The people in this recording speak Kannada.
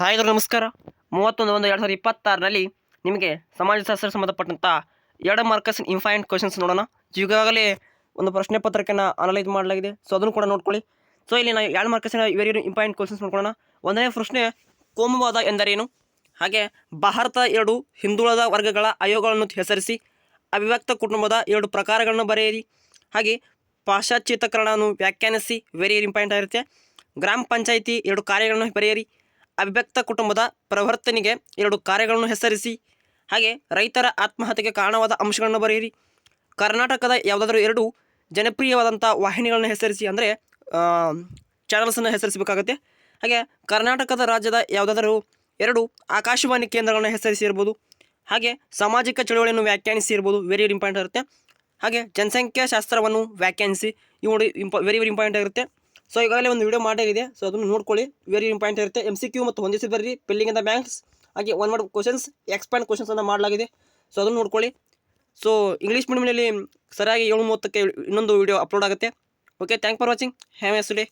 ಹಾಯ್ ನಮಸ್ಕಾರ. ಮೂವತ್ತೊಂದು ಒಂದು ಎರಡು ಸಾವಿರದ ಇಪ್ಪತ್ತಾರರಲ್ಲಿ ನಿಮಗೆ ಸಮಾಜಶಾಸ್ತ್ರ ಸಂಬಂಧಪಟ್ಟಂಥ ಎರಡು ಮಾರ್ಕಸ್ ಇಂಫಾಯಿಂಟ್ ಕ್ವಶನ್ಸ್ ನೋಡೋಣ. ಈಗಾಗಲೇ ಒಂದು ಪ್ರಶ್ನೆ ಪತ್ರಿಕೆಯನ್ನು ಅನಲೈಸ್ ಮಾಡಲಾಗಿದೆ. ಸೊ ಅದನ್ನು ಕೂಡ ನೋಡ್ಕೊಳ್ಳಿ. ಸೊ ಇಲ್ಲಿ ನಾವು ಎರಡು ಮಾರ್ಕಸ್ನ ವೆರಿ ಇಂಪಾರ್ಟೆಂಟ್ ಕ್ವಶನ್ಸ್ ನೋಡ್ಕೊಳ್ಳೋಣ. ಒಂದನೇ ಪ್ರಶ್ನೆ, ಕೋಮುವಾದ ಎಂದರೇನು? ಹಾಗೆ, ಭಾರತ ಎರಡು ಹಿಂದುಳಿದ ವರ್ಗಗಳ ಆಯೋಗಗಳನ್ನು ಹೆಸರಿಸಿ, ಅವಿವ್ಯಕ್ತ ಕುಟುಂಬದ ಎರಡು ಪ್ರಕಾರಗಳನ್ನು ಬರೆಯಿರಿ. ಹಾಗೆ ಪಾಶ್ಚಾತ್ಯೀಕರಣವನ್ನು ವ್ಯಾಖ್ಯಾನಿಸಿ ವೆರಿ ಇಂಪಾರ್ಟೆಂಟ್ ಆಗಿರುತ್ತೆ. ಗ್ರಾಮ ಪಂಚಾಯಿತಿ ಎರಡು ಕಾರ್ಯಗಳನ್ನು ಬರೆಯಿರಿ. ಅವಿಭಕ್ತ ಕುಟುಂಬದ ಪ್ರವರ್ತನೆಗೆ ಎರಡು ಕಾರ್ಯಗಳನ್ನು ಹೆಸರಿಸಿ, ಹಾಗೆ ರೈತರ ಆತ್ಮಹತ್ಯೆಗೆ ಕಾರಣವಾದ ಅಂಶಗಳನ್ನು ಬರೆಯಿರಿ. ಕರ್ನಾಟಕದ ಯಾವುದಾದ್ರೂ ಎರಡು ಜನಪ್ರಿಯವಾದಂಥ ವಾಹಿನಿಗಳನ್ನು ಹೆಸರಿಸಿ ಅಂದರೆ ಚಾನಲ್ಸನ್ನು ಹೆಸರಿಸಬೇಕಾಗತ್ತೆ. ಹಾಗೆ ಕರ್ನಾಟಕದ ರಾಜ್ಯದ ಯಾವುದಾದರೂ ಎರಡು ಆಕಾಶವಾಣಿ ಕೇಂದ್ರಗಳನ್ನು ಹೆಸರಿಸಿ ಇರ್ಬೋದು ಹಾಗೆ ಸಾಮಾಜಿಕ ಚಳುವಳಿಯನ್ನು ವ್ಯಾಖ್ಯಾನಿಸಿ ಇರ್ಬೋದು ವೆರಿ ವೆರಿ ಇಂಪಾರ್ಟೆಂಟ್ ಇರುತ್ತೆ. ಹಾಗೆ ಜನಸಂಖ್ಯಾ ಶಾಸ್ತ್ರವನ್ನು ವ್ಯಾಖ್ಯಾನಿಸಿ. ಇವು ವೆರಿ ವೆರಿ ಇಂಪಾರ್ಟೆಂಟ್ ಆಗಿರುತ್ತೆ ಸೊ ಈಗಾಗಲೇ ಒಂದು ವಿಡಿಯೋ ಮಾಡಿದೆ ಸೊ ಅದನ್ನು ನೋಡ್ಕೊಳ್ಳಿ. ವೆರಿ ಇಂಪಾರ್ಟೆಂಟ್ ಇರುತ್ತೆ. ಎಂ ಸಿ ಕ್ಯೂ ಮತ್ತು ಹೊಂದಿಸಿ ಬರ್ರಿ. ಫಿಲ್ಲಿಂಗ್ ಇಂದ ಬ್ಯಾಂಕ್ಸ್ ಹಾಗೆ ಒನ್ ವರ್ಡ್ ಕ್ವಶನ್ಸ್ ಎಕ್ಸ್ಪ್ಯಾಂಡ್ ಅಂತ ಮಾಡಲಾಗಿದೆ. ಸೊ ಅದನ್ನು ನೋಡ್ಕೊಳ್ಳಿ. ಸೊ ಇಂಗ್ಲೀಷ್ ಮೀಡಿಯಮ್ನಲ್ಲಿ ಸರಿಯಾಗಿ ಏಳು ಮೂವತ್ತಕ್ಕೆ ಇನ್ನೊಂದು ವಿಡಿಯೋ ಅಪ್ಲೋಡ್ ಆಗುತ್ತೆ. Okay thank for watching have S day